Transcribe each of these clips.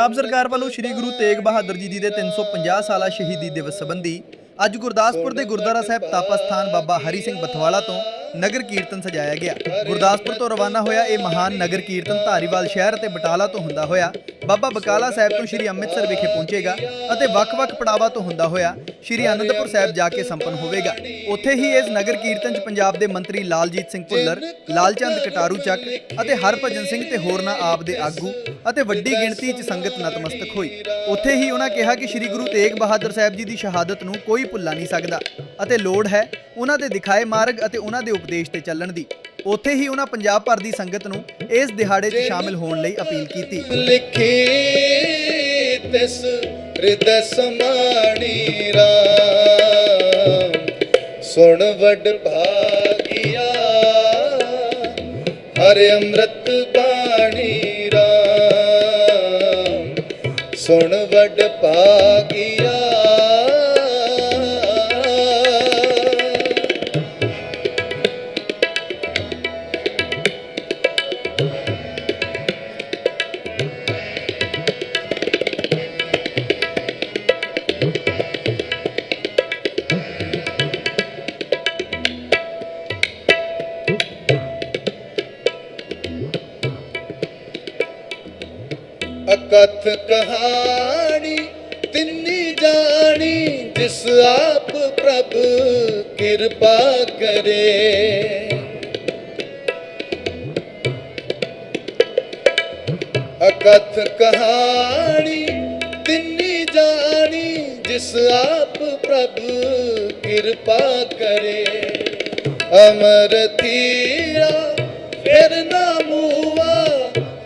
ਪੰਜਾਬ ਸਰਕਾਰ ਵੱਲੋਂ ਸ੍ਰੀ ਗੁਰੂ ਤੇਗ ਬਹਾਦਰ ਜੀ ਦੀ ਦੇ 350 ਸਾਲਾ ਸ਼ਹੀਦੀ ਦਿਵਸ ਸੰਬੰਧੀ ਅੱਜ ਗੁਰਦਾਸਪੁਰ ਦੇ ਗੁਰਦੁਆਰਾ ਸਾਹਿਬ ਤਾਪਾ ਸਥਾਨ ਬਾਬਾ ਹਰੀ ਸਿੰਘ ਬਥਵਾਲਾ ਤੋਂ ਨਗਰ ਕੀਰਤਨ ਸਜਾਇਆ ਗਿਆ। ਗੁਰਦਾਸਪੁਰ ਤੋਂ ਰਵਾਨਾ ਹੋਇਆ ਇਹ ਮਹਾਨ ਨਗਰ ਕੀਰਤਨ ਧਾਰੀਵਾਲ ਸ਼ਹਿਰ ਅਤੇ ਬਟਾਲਾ ਤੋਂ ਹੁੰਦਾ ਹੋਇਆ। ਬਾਬਾ ਬਕਾਲਾ ਸਾਹਿਬ ਤੋਂ ਸ੍ਰੀ ਅੰਮ੍ਰਿਤਸਰ ਵਿਖੇ ਪਹੁੰਚੇਗਾ ਅਤੇ ਵੱਖ-ਵੱਖ ਪੜਾਵਾਂ ਤੋਂ ਹੁੰਦਾ ਹੋਇਆ ਸ੍ਰੀ ਅਨੰਦਪੁਰ ਸਾਹਿਬ ਜਾ ਕੇ ਸੰਪੰਨ ਹੋਵੇਗਾ। ਉੱਥੇ ਹੀ ਇਸ ਨਗਰ ਕੀਰਤਨ 'ਚ ਪੰਜਾਬ ਦੇ ਮੰਤਰੀ ਲਾਲਜੀਤ ਸਿੰਘ ਭੁੱਲਰ, ਲਾਲਚੰਦ ਕਟਾਰੂ ਚੱਕ ਅਤੇ ਹਰਭਜਨ ਸਿੰਘ ਤੇ ਹੋਰਨਾਂ ਆਪ ਦੇ ਆਗੂ ਅਤੇ ਵੱਡੀ ਗਿਣਤੀ 'ਚ ਸੰਗਤ ਨਤਮਸਤਕ ਹੋਈ। ਉੱਥੇ ਹੀ ਉਹਨਾਂ ਕਿਹਾ ਕਿ ਸ੍ਰੀ ਗੁਰੂ ਤੇਗ ਬਹਾਦਰ ਸਾਹਿਬ ਜੀ ਦੀ ਸ਼ਹਾਦਤ ਨੂੰ ਕੋਈ ਭੁੱਲਾ ਨਹੀਂ ਸਕਦਾ ਅਤੇ ਲੋੜ ਹੈ ਉਹਨਾਂ ਦੇ ਦਿਖਾਏ ਮਾਰਗ ਅਤੇ ਉਹਨਾਂ ਦੇ ਉਪਦੇਸ਼ ਤੇ ਚੱਲਣ ਦੀ। ਉੱਥੇ ਹੀ ਉਹਨਾਂ ਪੰਜਾਬ ਭਰ ਦੀ ਸੰਗਤ ਨੂੰ ਇਸ ਦਿਹਾੜੇ 'ਚ ਸ਼ਾਮਿਲ ਹੋਣ ਲਈ ਅਪੀਲ ਕੀਤੀ। ਤਿਸ ਹਿਰਦੈ ਸਮਾਣੀ ਰਾਮ। ਸੁਣ ਵਡ ਭਾਗਿਆ ਹਰਿ ਅੰਮ੍ਰਿਤ ਬਾਣੀ ਰਾਮ। ਸੁਣ ਵਡ ਭਾਗਿਆ ਕਥ ਕਹਾਣੀ, ਤਿੰਨੀ ਜਾਣੀ, ਜਿਸ ਆਪ ਪ੍ਰਭ ਕਿਰਪਾ ਕਰੇ। ਅਕਥ ਕਹਾਣੀ, ਤਿੰਨੀ ਜਾਣੀ, ਜਿਸ ਆਪ ਪ੍ਰਭ ਕਿਰਪਾ ਕਰੇ। ਅਮਰ ਥੀਆ ਫਿਰ ਨਾ ਮੂਆ,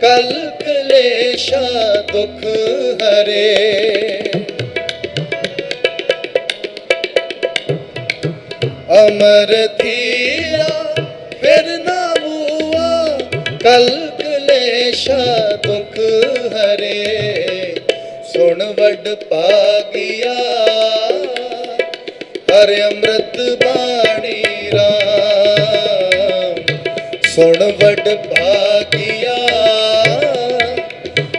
ਕਲ ਕਲੇਸ਼ਾ ਦੁਖ ਹਰੇ। ਅਮਰ ਥੀਆ ਫਿਰ ਨਾ ਮੂਆ ਕਲ ਕਲੇਸ਼ਾ ਦੁਖ ਹਰੇ। ਸੁਣ ਵੱਡ ਪਾਗਿਆ ਹਰਿ ਅੰਮ੍ਰਿਤ ਬਾਣੀ ਰਾਮ। ਸੁਣ ਵੱਡ ਭਾਗਿਆ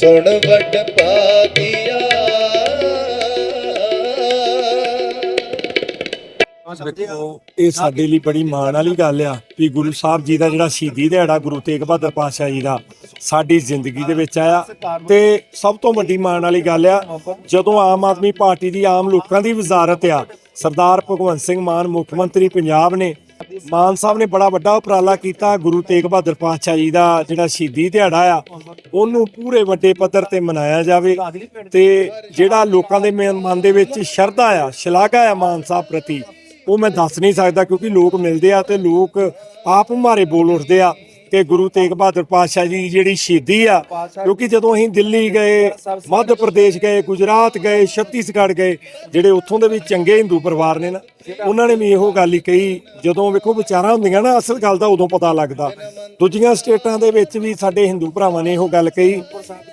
ਸੁਣ ਵੱਡ ਭਾਗਿਆ ਦੇਖੋ, ਇਹ ਸਾਡੇ ਲਈ ਬੜੀ ਮਾਣ ਵਾਲੀ ਗੱਲ ਆ ਵੀ ਗੁਰੂ ਸਾਹਿਬ ਜੀ ਦਾ ਜਿਹੜਾ ਸ਼ਹੀਦੀ ਦਿਹਾੜਾ ਗੁਰੂ ਤੇਗ ਬਹਾਦਰ ਪਾਤਸ਼ਾਹ ਜੀ ਦਾ ਸਾਡੀ ਜ਼ਿੰਦਗੀ ਦੇ ਵਿੱਚ ਆਇਆ ਤੇ ਸਭ ਤੋਂ ਵੱਡੀ ਮਾਣ ਵਾਲੀ ਗੱਲ ਆ, ਜਦੋਂ ਆਮ ਆਦਮੀ ਪਾਰਟੀ ਦੀ ਆਮ ਲੋਕਾਂ ਦੀ ਵਜ਼ਾਰਤ ਆ, ਸਰਦਾਰ ਭਗਵੰਤ ਸਿੰਘ ਮਾਨ ਮੁੱਖ ਮੰਤਰੀ ਪੰਜਾਬ ਨੇ ਮਾਨ ਸਾਹਿਬ ਨੇ ਬੜਾ ਵੱਡਾ ਉਪਰਾਲਾ ਕੀਤਾ, ਗੁਰੂ ਤੇਗ ਬਹਾਦਰ ਪਾਤਸ਼ਾਹ ਜੀ ਦਾ ਜਿਹੜਾ ਸ਼ਹੀਦੀ ਦਿਹਾੜਾ ਆ, ਉਹਨੂੰ ਪੂਰੇ ਵੱਡੇ ਪੱਧਰ ਤੇ ਮਨਾਇਆ ਜਾਵੇ ਤੇ ਜਿਹੜਾ ਲੋਕਾਂ ਦੇ ਮਨ ਮਨ ਦੇ ਵਿੱਚ ਸ਼ਰਧਾ ਆ, ਸ਼ਲਾਘਾ ਆ ਮਾਨ ਸਾਹਿਬ ਪ੍ਰਤੀ, ਉਹ ਮੈਂ ਦੱਸ ਨਹੀਂ ਸਕਦਾ ਕਿਉਂਕਿ ਲੋਕ ਮਿਲਦੇ ਆ ਤੇ ਲੋਕ ਆਪ ਮਾਰੇ ਬੋਲ ਉੱਠਦੇ ਆ। ਕਿ ਗੁਰੂ ਤੇਗ ਬਹਾਦਰ ਪਾਤਸ਼ਾਹ ਜੀ ਦੀ ਜਿਹੜੀ ਸ਼ਹੀਦੀ ਆ ਕਿਉਂਕਿ ਜਦੋਂ ਅਸੀਂ ਦਿੱਲੀ ਗਏ ਮੱਧ ਪ੍ਰਦੇਸ਼ ਗਏ ਗੁਜਰਾਤ ਗਏ ਛੱਤੀਸਗੜ੍ਹ ਗਏ ਜਿਹੜੇ ਉੱਥੋਂ ਦੇ ਵੀ ਚੰਗੇ ਹਿੰਦੂ ਪਰਿਵਾਰ ਨੇ ਨਾ ਉਹਨਾਂ ਨੇ ਵੀ ਇਹੋ ਗੱਲ ਹੀ ਕਹੀ ਜਦੋਂ ਵੇਖੋ ਵਿਚਾਰਾਂ ਹੁੰਦੀਆਂ ਨਾ ਅਸਲ ਗੱਲ ਦਾ ਉਦੋਂ ਪਤਾ ਲੱਗਦਾ। ਦੂਜੀਆਂ ਸਟੇਟਾਂ ਦੇ ਵਿੱਚ ਵੀ ਸਾਡੇ ਹਿੰਦੂ ਭਰਾਵਾਂ ਨੇ ਇਹੋ ਗੱਲ ਕਹੀ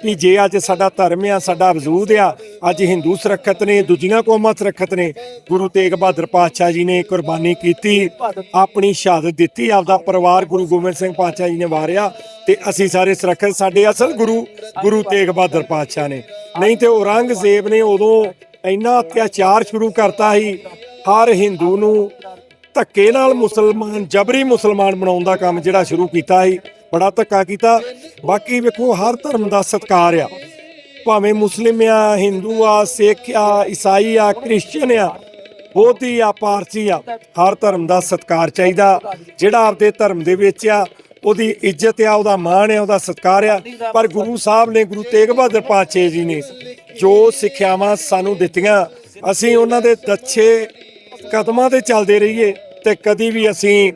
ਕਿ ਜੇ ਅੱਜ ਸਾਡਾ ਧਰਮ ਆ ਸਾਡਾ ਵਜੂਦ ਆ ਅੱਜ ਹਿੰਦੂ ਸੁਰੱਖਿਅਤ ਨੇ ਦੂਜੀਆਂ ਕੌਮਾਂ ਸੁਰੱਖਿਅਤ ਨੇ ਗੁਰੂ ਤੇਗ ਬਹਾਦਰ ਪਾਤਸ਼ਾਹ ਜੀ ਨੇ ਕੁਰਬਾਨੀ ਕੀਤੀ ਆਪਣੀ ਸ਼ਹਾਦਤ ਦਿੱਤੀ ਆਪਦਾ ਪਰਿਵਾਰ ਗੁਰੂ ਗੋਬਿੰਦ ਸਿੰਘ ਪਾਤਸ਼ਾਹ ਜੀ ਨੇ ਵਾਰਿਆ ਤੇ ਅਸੀਂ ਸਾਰੇ ਸੁਰੱਖਿਅਤ, ਸਾਡੇ ਅਸਲ ਗੁਰੂ ਗੁਰੂ ਤੇਗ ਬਹਾਦਰ ਪਾਤਸ਼ਾਹ ਨੇ। ਨਹੀਂ ਤੇ ਔਰੰਗਜ਼ੇਬ ਨੇ ਉਦੋਂ ਇੰਨਾ ਅਤਿਆਚਾਰ ਸ਼ੁਰੂ ਕਰਤਾ ਸੀ, ਹਰ ਹਿੰਦੂ ਨੂੰ ਧੱਕੇ ਨਾਲ ਮੁਸਲਮਾਨ, ਜਬਰੀ ਮੁਸਲਮਾਨ ਬਣਾਉਣ ਦਾ ਕੰਮ ਜਿਹੜਾ ਸ਼ੁਰੂ ਕੀਤਾ ਸੀ, ਬੜਾ ਧੱਕਾ ਕੀਤਾ। ਬਾਕੀ ਵੇਖੋ, ਹਰ ਧਰਮ ਦਾ ਸਤਿਕਾਰ ਆ। ਭਾਵੇਂ ਮੁਸਲਿਮ ਆ, ਹਿੰਦੂ ਆ, ਸਿੱਖ ਆ, ਈਸਾਈ ਆ ਕ੍ਰਿਸਚੀਅਨ ਆ ਬੋਧੀ ਆ, ਪਾਰਸੀ ਆ, ਹਰ ਧਰਮ ਦਾ ਸਤਿਕਾਰ ਚਾਹੀਦਾ। ਜਿਹੜਾ ਆਪਦੇ ਧਰਮ ਦੇ ਵਿੱਚ ਆ ਉਹਦੀ ਇੱਜ਼ਤ ਆ, ਉਹਦਾ ਮਾਣ ਆ, ਉਹਦਾ ਸਤਿਕਾਰ ਆ। ਪਰ ਗੁਰੂ ਸਾਹਿਬ ਨੇ ਗੁਰੂ ਤੇਗ ਬਹਾਦਰ ਪਾਤਸ਼ਾਹ ਜੀ ਨੇ ਜੋ ਸਿੱਖਿਆਵਾਂ ਸਾਨੂੰ ਦਿੱਤੀਆਂ, ਅਸੀਂ ਉਹਨਾਂ ਦੇ ਦੱਛੇ ਕਦਮਾਂ ਤੇ ਚੱਲਦੇ ਰਹੀਏ ਤੇ ਕਦੀ ਵੀ ਅਸੀਂ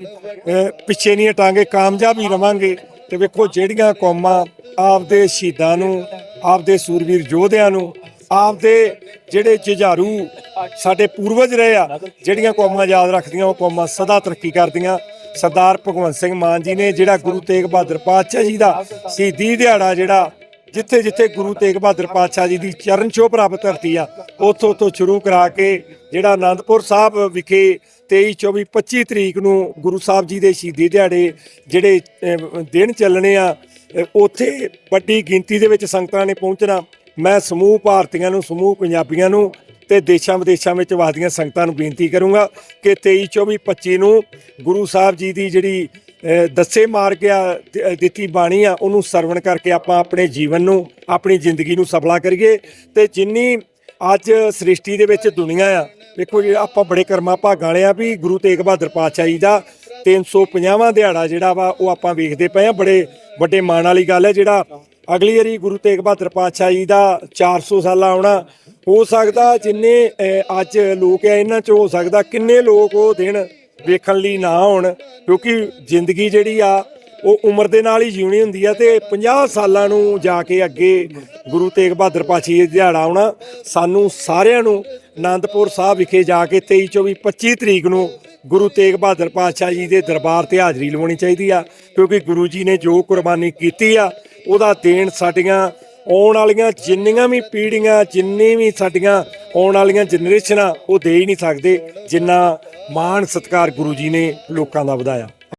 ਪਿੱਛੇ ਨਹੀਂ ਹਟਾਂਗੇ, ਕਾਮਯਾਬ ਹੀ ਰਵਾਂਗੇ। ਤੇ ਵੇਖੋ ਜਿਹੜੀਆਂ ਕੌਮਾਂ ਆਪਦੇ ਸ਼ਹੀਦਾਂ ਨੂੰ, ਆਪਦੇ ਸੂਰਵੀਰ ਯੋਧਿਆਂ ਨੂੰ, ਆਪਦੇ ਜਿਹੜੇ ਜੁਝਾਰੂ ਸਾਡੇ ਪੂਰਵਜ ਰਹੇ ਆ, ਜਿਹੜੀਆਂ ਕੌਮਾਂ ਯਾਦ ਰੱਖਦੀਆਂ, ਉਹ ਕੌਮਾਂ ਸਦਾ ਤਰੱਕੀ ਕਰਦੀਆਂ। ਸਰਦਾਰ ਭਗਵੰਤ ਸਿੰਘ ਮਾਨ ਜੀ ਨੇ ਜਿਹੜਾ ਗੁਰੂ ਤੇਗ ਬਹਾਦਰ ਪਾਤਸ਼ਾਹ ਜੀ ਦਾ ਸ਼ਹੀਦੀ ਦਿਹਾੜਾ ਜਿਹੜਾ ਜਿੱਥੇ ਜਿੱਥੇ ਗੁਰੂ ਤੇਗ ਬਹਾਦਰ ਪਾਤਸ਼ਾਹ ਜੀ ਦੀ ਚਰਨ ਛੋਹ ਪ੍ਰਾਪਤ ਧਰਤੀ ਆ, ਉੱਥੋਂ ਉੱਥੋਂ ਸ਼ੁਰੂ ਕਰਾ ਕੇ ਜਿਹੜਾ ਆਨੰਦਪੁਰ ਸਾਹਿਬ ਵਿਖੇ 23 24 25 ਤਰੀਕ ਨੂੰ ਗੁਰੂ ਸਾਹਿਬ ਜੀ ਦੇ ਸ਼ਹੀਦੀ ਦਿਹਾੜੇ ਜਿਹੜੇ ਦਿਨ ਚੱਲਣੇ ਆ ਉੱਥੇ ਵੱਡੀ ਗਿਣਤੀ ਦੇ ਵਿੱਚ ਸੰਗਤਾਂ ਨੇ ਪਹੁੰਚਣਾ। ਮੈਂ ਸਮੂਹ ਭਾਰਤੀਆਂ ਨੂੰ, ਸਮੂਹ ਪੰਜਾਬੀਆਂ ਨੂੰ ਤੇ ਦੇਸ਼ਾਂ ਵਿਦੇਸ਼ਾਂ ਵਿੱਚ ਵਸਦੀਆਂ ਸੰਗਤਾਂ ਨੂੰ ਬੇਨਤੀ ਕਰੂੰਗਾ ਕਿ 23 24 25 ਨੂੰ ਗੁਰੂ ਸਾਹਿਬ ਜੀ ਦੀ ਜਿਹੜੀ ਦੱਸੇ ਮਾਰ ਗਿਆ ਦਿੱਤੀ ਬਾਣੀ ਆ, ਉਹਨੂੰ ਸਰਵਣ ਕਰਕੇ ਆਪਾਂ ਆਪਣੇ ਜੀਵਨ ਨੂੰ, ਆਪਣੀ ਜ਼ਿੰਦਗੀ ਨੂੰ ਸਫਲਾ ਕਰੀਏ ਤੇ ਜਿੰਨੀ ਅੱਜ ਸ੍ਰਿਸ਼ਟੀ ਦੇ ਵਿੱਚ ਦੁਨੀਆ ਆ ਦੇਖੋ ਜੀ, ਆਪਾਂ ਬੜੇ ਕਰਮਾ ਭਾਗਾਂ ਵਾਲੇ ਆ ਵੀ ਗੁਰੂ ਤੇਗ ਬਹਾਦਰ ਪਾਤਸ਼ਾਹ ਜੀ ਦਾ 350ਵਾਂ ਦਿਹਾੜਾ ਜਿਹੜਾ ਵਾ, ਉਹ ਆਪਾਂ ਵੇਖਦੇ ਪਏ ਆ, ਬੜੇ ਵੱਡੇ ਮਾਣ ਵਾਲੀ ਗੱਲ ਹੈ ਜਿਹੜਾ ਅਗਲੀ ਵਾਰੀ ਗੁਰੂ ਤੇਗ ਬਹਾਦਰ ਪਾਤਸ਼ਾਹ ਜੀ ਦਾ 400 ਸਾਲਾ ਆਉਣਾ ਹੋ ਸਕਦਾ ਜਿੰਨੇ ਅੱਜ ਲੋਕ ਆ, ਇਹਨਾਂ ਚ ਹੋ ਸਕਦਾ ਕਿੰਨੇ ਲੋਕ ਉਹ ਦਿਨ ਵੇਖਣ ਲਈ ਨਾ ਆਉਣ, ਕਿਉਂਕਿ ਜ਼ਿੰਦਗੀ ਜਿਹੜੀ ਆ, ਉਹ ਉਮਰ ਦੇ ਨਾਲ ਹੀ ਜਿਉਣੀ ਹੁੰਦੀ ਆ ਤੇ 50 ਸਾਲਾਂ ਨੂੰ ਜਾ ਕੇ ਅੱਗੇ ਗੁਰੂ ਤੇਗ ਬਹਾਦਰ ਪਾਤਸ਼ਾਹ ਜੀ ਦਿਹਾੜਾ ਆਉਣਾ, ਸਾਨੂੰ ਸਾਰਿਆਂ ਨੂੰ ਆਨੰਦਪੁਰ ਸਾਹਿਬ ਵਿਖੇ ਜਾ ਕੇ 23 24 25 ਤਰੀਕ ਨੂੰ ਗੁਰੂ ਤੇਗ ਬਹਾਦਰ ਪਾਤਸ਼ਾਹ ਜੀ ਦੇ ਦਰਬਾਰ ਤੇ ਹਾਜ਼ਰੀ ਲਵਾਉਣੀ ਚਾਹੀਦੀ ਆ, ਕਿਉਂਕਿ ਗੁਰੂ ਜੀ ਨੇ ਜੋ ਕੁਰਬਾਨੀ ਕੀਤੀ ਆ, ਉਹਦਾ ਦੇਣ ਸਾਡੀਆਂ ਆਉਣ ਵਾਲੀਆਂ ਜਿੰਨੀਆਂ ਵੀ ਪੀੜ੍ਹੀਆਂ, ਜਿੰਨੀ ਵੀ ਸਾਡੀਆਂ ਆਉਣ ਵਾਲੀਆਂ ਜਨਰੇਸ਼ਨਾਂ, ਉਹ ਦੇ ਹੀ ਨਹੀਂ ਸਕਦੇ ਜਿੰਨਾ ਮਾਣ ਸਤਕਾਰ ਗੁਰੂ ਜੀ ਨੇ ਲੋਕਾਂ ਦਾ ਵਧਾਇਆ।